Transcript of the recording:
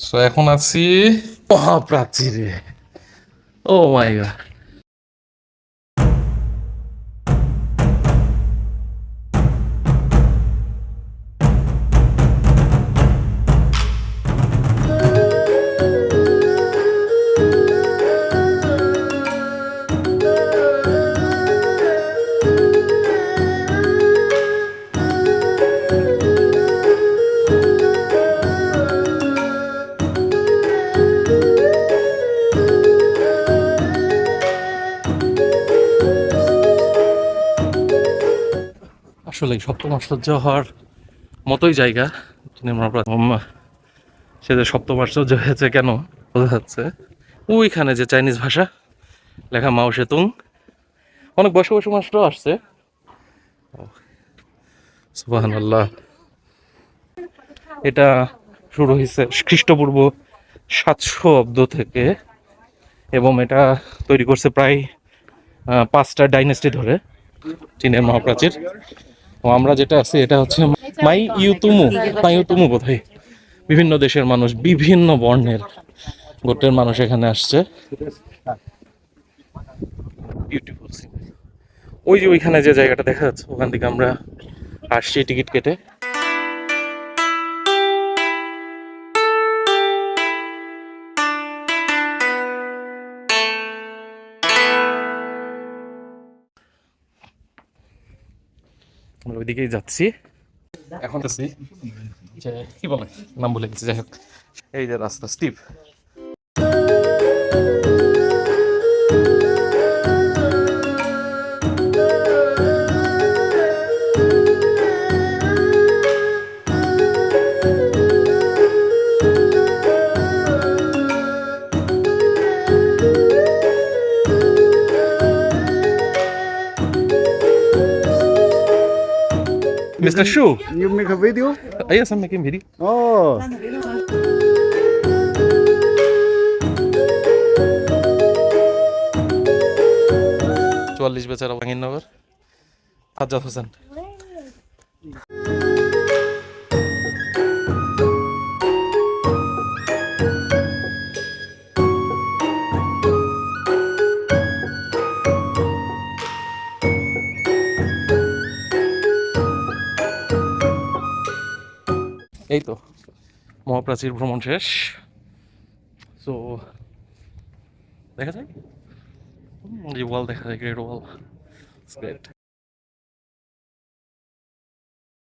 So এখন আছি মহাপ্রাচীরে। ও মাই god আসলে সপ্তম আশ্চর্য হওয়ার মতোই জায়গা। সে যে সপ্তম আশ্চর্য হয়েছে কেন? বোঝা যাচ্ছে। ওইখানে যে চাইনিজ ভাষা, লেখা মাও সেতুং। অনেক বয়স্ক বয়স্ক মানুষরাও আসছে। সুবাহান আল্লাহ এটা শুরু হয়েছে খ্রিস্টপূর্ব সাতশো অব্দ থেকে এবং এটা তৈরি করছে প্রায় পাঁচটা ডাইনেস্টি ধরে চীনের মহাপ্রাচীর। ও আমরা যেটা আছি, এটা হচ্ছে মাই ইউতুমু মাই ইউতুমু বোধহয়। বিভিন্ন দেশের মানুষ, বিভিন্ন বর্ণের গোটের মানুষ এখানে আসছে। ওই যে ওইখানে যে জায়গাটা দেখা যাচ্ছে, ওখান থেকে আমরা আসছি টিকিট কেটে। আমরা ওইদিকেই যাচ্ছি। এখন আছি যে, কি বলে? নাম বলে গেছি, যাই হোক। এই যে রাস্তা, Steve. Mister Shu You make a video? Yes, I'm making video. Oh, চুয়াল্লিশ বেচারা জাহাঙ্গীরনগর আজাদ হোসেন এই তো। মহাপ্রাচীর ভ্রমণ শেষ। সো দেখা যায় ওয়াল দেখা যায় গ্রেট ওয়াল গ্রেট